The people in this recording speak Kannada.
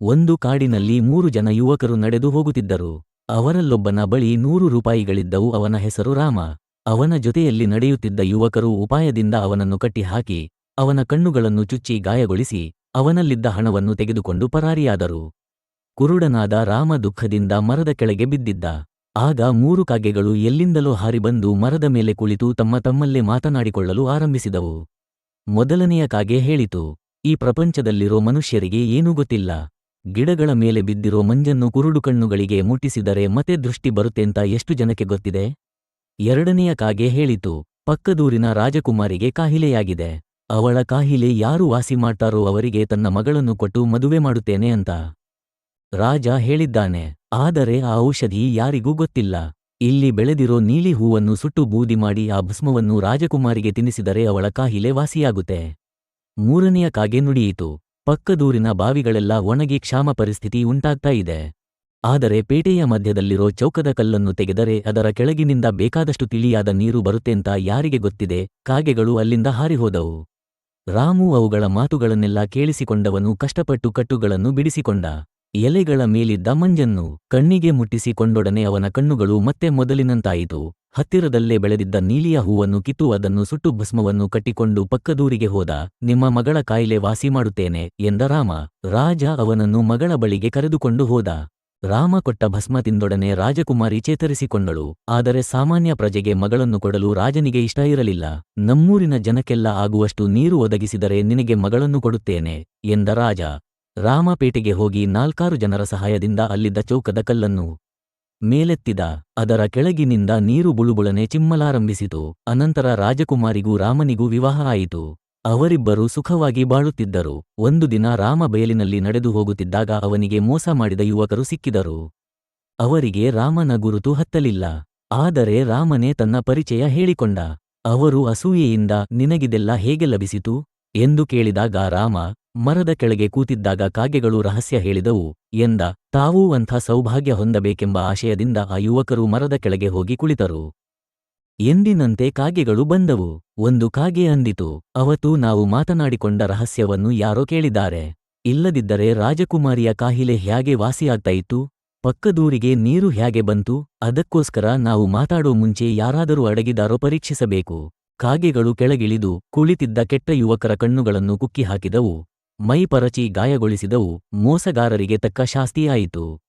ಒಂದು ಕಾಡಿನಲ್ಲಿ ಮೂರು ಜನ ಯುವಕರು ನಡೆದು ಹೋಗುತ್ತಿದ್ದರು. ಅವರಲ್ಲೊಬ್ಬನ ಬಳಿ ನೂರು ರೂಪಾಯಿಗಳಿದ್ದವು, ಅವನ ಹೆಸರು ರಾಮ. ಅವನ ಜೊತೆಯಲ್ಲಿ ನಡೆಯುತ್ತಿದ್ದ ಯುವಕರು ಉಪಾಯದಿಂದ ಅವನನ್ನು ಕಟ್ಟಿಹಾಕಿ, ಅವನ ಕಣ್ಣುಗಳನ್ನು ಚುಚ್ಚಿ ಗಾಯಗೊಳಿಸಿ, ಅವನಲ್ಲಿದ್ದ ಹಣವನ್ನು ತೆಗೆದುಕೊಂಡು ಪರಾರಿಯಾದರು. ಕುರುಡನಾದ ರಾಮ ದುಃಖದಿಂದ ಮರದ ಕೆಳಗೆ ಬಿದ್ದಿದ್ದ. ಆಗ ಮೂರು ಕಾಗೆಗಳು ಎಲ್ಲಿಂದಲೋ ಹಾರಿಬಂದು ಮರದ ಮೇಲೆ ಕುಳಿತು ತಮ್ಮ ತಮ್ಮಲ್ಲೇ ಮಾತನಾಡಿಕೊಳ್ಳಲು ಆರಂಭಿಸಿದವು. ಮೊದಲನೆಯ ಕಾಗೆ ಹೇಳಿತು, ಈ ಪ್ರಪಂಚದಲ್ಲಿರೋ ಮನುಷ್ಯರಿಗೆ ಏನೂ ಗೊತ್ತಿಲ್ಲ. ಗಿಡಗಳ ಮೇಲೆ ಬಿದ್ದಿರೋ ಮಂಜನ್ನು ಕುರುಡು ಕಣ್ಣುಗಳಿಗೆ ಮುಟ್ಟಿಸಿದರೆ ಮತ್ತೆ ದೃಷ್ಟಿ ಬರುತ್ತೆಂತ ಎಷ್ಟು ಜನಕ್ಕೆ ಗೊತ್ತಿದೆ? ಎರಡನೆಯ ಕಾಗೆ ಹೇಳಿತು, ಪಕ್ಕದೂರಿನ ರಾಜಕುಮಾರಿಗೆ ಕಾಹಿಲೆಯಾಗಿದೆ ಅವಳ ಕಾಹಿಲೆ ಯಾರು ವಾಸಿ ಮಾಡ್ತಾರೋ ಅವರಿಗೆ ತನ್ನ ಮಗಳನ್ನು ಕೊಟ್ಟು ಮದುವೆ ಮಾಡುತ್ತೇನೆ ಅಂತ. ರಾಜ ಹೇಳಿದ್ದಾನೆ, ಆದರೆ ಆ ಔಷಧಿ ಯಾರಿಗೂ ಗೊತ್ತಿಲ್ಲ. ಇಲ್ಲಿ ಬೆಳೆದಿರೋ ನೀಲಿ ಹೂವನ್ನು ಸುಟ್ಟು ಬೂದಿ ಮಾಡಿ ಆ ಭಸ್ಮವನ್ನು ರಾಜಕುಮಾರಿಗೆ ತಿನ್ನಿಸಿದರೆ ಅವಳ ಕಾಹಿಲೆ ವಾಸಿಯಾಗುತ್ತೆ. ಮೂರನೆಯ ಕಾಗೆ ನುಡಿಯಿತು ಪಕ್ಕದೂರಿನ ಬಾವಿಗಳೆಲ್ಲ ಒಣಗಿ ಕ್ಷಾಮ ಪರಿಸ್ಥಿತಿ ಉಂಟಾಗ್ತಾ ಇದೆ. ಆದರೆ ಪೇಟೆಯ ಮಧ್ಯದಲ್ಲಿರೋ ಚೌಕದ ಕಲ್ಲನ್ನು ತೆಗೆದರೆ ಅದರ ಕೆಳಗಿನಿಂದ ಬೇಕಾದಷ್ಟು ತಿಳಿಯಾದ ನೀರು ಬರುತ್ತೆಂತ ಯಾರಿಗೆ ಗೊತ್ತಿದೆ? ಕಾಗೆಗಳು ಅಲ್ಲಿಂದ ಹಾರಿಹೋದವು. ರಾಮು ಅವುಗಳ ಮಾತುಗಳನ್ನೆಲ್ಲ ಕೇಳಿಸಿಕೊಂಡವನು ಕಷ್ಟಪಟ್ಟು ಕಟ್ಟುಗಳನ್ನು ಬಿಡಿಸಿಕೊಂಡ. ಎಲೆಗಳ ಮೇಲಿದ್ದ ಮಂಜನ್ನು ಕಣ್ಣಿಗೆ ಮುಟ್ಟಿಸಿಕೊಂಡೊಡನೆ ಅವನ ಕಣ್ಣುಗಳು ಮತ್ತೆ ಮೊದಲಿನಂತಾಯಿತು. ಹತ್ತಿರದಲ್ಲೇ ಬೆಳೆದಿದ್ದ ನೀಲಿಯ ಹೂವನ್ನು ಕಿತ್ತು ಅದನ್ನು ಸುಟ್ಟು ಭಸ್ಮವನ್ನು ಕಟ್ಟಿಕೊಂಡು ಪಕ್ಕದೂರಿಗೆ ಹೋದ, ನಿಮ್ಮ ಮಗಳ ಕಾಯಿಲೆ ವಾಸಿ ಮಾಡುತ್ತೇನೆ ಎಂದ ರಾಮ. ರಾಜ ಅವನನ್ನು ಮಗಳ ಬಳಿಗೆ ಕರೆದುಕೊಂಡು ಹೋದ. ರಾಮ ಕೊಟ್ಟ ಭಸ್ಮ ತಿಂದೊಡನೆ ರಾಜಕುಮಾರಿ ಚೇತರಿಸಿಕೊಂಡಳು. ಆದರೆ ಸಾಮಾನ್ಯ ಪ್ರಜೆಗೆ ಮಗಳನ್ನು ಕೊಡಲು ರಾಜನಿಗೆ ಇಷ್ಟ ಇರಲಿಲ್ಲ. ನಮ್ಮೂರಿನ ಜನಕ್ಕೆಲ್ಲ ಆಗುವಷ್ಟು ನೀರು ಒದಗಿಸಿದರೆ ನಿನಗೆ ಮಗಳನ್ನು ಕೊಡುತ್ತೇನೆ ಎಂದ ರಾಜ. ರಾಮ ಪೇಟೆಗೆ ಹೋಗಿ ನಾಲ್ಕಾರು ಜನರ ಸಹಾಯದಿಂದ ಅಲ್ಲಿದ್ದ ಚೌಕದ ಕಲ್ಲನ್ನು ಮೇಲೆತ್ತಿದ, ಅದರ ಕೆಳಗಿನಿಂದ ನೀರು ಬುಳುಬುಳನೆ ಚಿಮ್ಮಲಾರಂಭಿಸಿತು. ಅನಂತರ ರಾಜಕುಮಾರಿಗೂ ರಾಮನಿಗೂ ವಿವಾಹ ಆಯಿತು. ಅವರಿಬ್ಬರು ಸುಖವಾಗಿ ಬಾಳುತ್ತಿದ್ದರು. ಒಂದು ದಿನ ರಾಮ ಬಯಲಿನಲ್ಲಿ ನಡೆದು ಹೋಗುತ್ತಿದ್ದಾಗ ಅವನಿಗೆ ಮೋಸ ಮಾಡಿದ ಯುವಕರು ಸಿಕ್ಕಿದರು. ಅವರಿಗೆ ರಾಮನ ಗುರುತು ಹತ್ತಲಿಲ್ಲ. ಆದರೆ ರಾಮನೇ ತನ್ನ ಪರಿಚಯ ಹೇಳಿಕೊಂಡ, ಅವರು ಅಸೂಯೆಯಿಂದ ನಿನಗಿದೆಲ್ಲ ಹೇಗೆ ಲಭಿಸಿತು? ಎಂದು ಕೇಳಿದಾಗ ರಾಮ ಮರದ ಕೆಳಗೆ ಕೂತಿದ್ದಾಗ ಕಾಗೆಗಳು ರಹಸ್ಯ ಹೇಳಿದವು, ಎಂದ, ತಾವೂ ಅಂಥ ಸೌಭಾಗ್ಯ ಹೊಂದಬೇಕೆಂಬ ಆಶಯದಿಂದ ಆ ಯುವಕರು ಮರದ ಕೆಳಗೆ ಹೋಗಿ ಕುಳಿತರು. ಎಂದಿನಂತೆ ಕಾಗೆಗಳು ಬಂದವು, ಒಂದು ಕಾಗೆ ಅಂದಿತು, ಅವತ್ತು ನಾವು ಮಾತನಾಡಿಕೊಂಡ ರಹಸ್ಯವನ್ನು ಯಾರೋ ಕೇಳಿದ್ದಾರೆ. ಇಲ್ಲದಿದ್ದರೆ ರಾಜಕುಮಾರಿಯ ಕಾಹಿಲೆ ಹ್ಯಾಗೆ ವಾಸಿಯಾಗ್ತಾಯಿತ್ತು ಪಕ್ಕದೂರಿಗೆ ನೀರು ಹ್ಯಾಗೆ ಬಂತು, ಅದಕ್ಕೋಸ್ಕರ ನಾವು ಮಾತಾಡೋ ಮುಂಚೆ ಯಾರಾದರೂ ಅಡಗಿದಾರೋ ಪರೀಕ್ಷಿಸಬೇಕು. ಕಾಗೆಗಳು ಕೆಳಗಿಳಿದು ಕುಳಿತಿದ್ದ ಕೆಟ್ಟ ಯುವಕರ ಕಣ್ಣುಗಳನ್ನು ಕುಕ್ಕಿ ಹಾಕಿದವು. ಮೈ ಪರಚಿ ಗಾಯಗೊಳಿಸಿದವು ಮೋಸಗಾರರಿಗೆ ತಕ್ಕ ಶಾಸ್ತಿಯಾಯಿತು.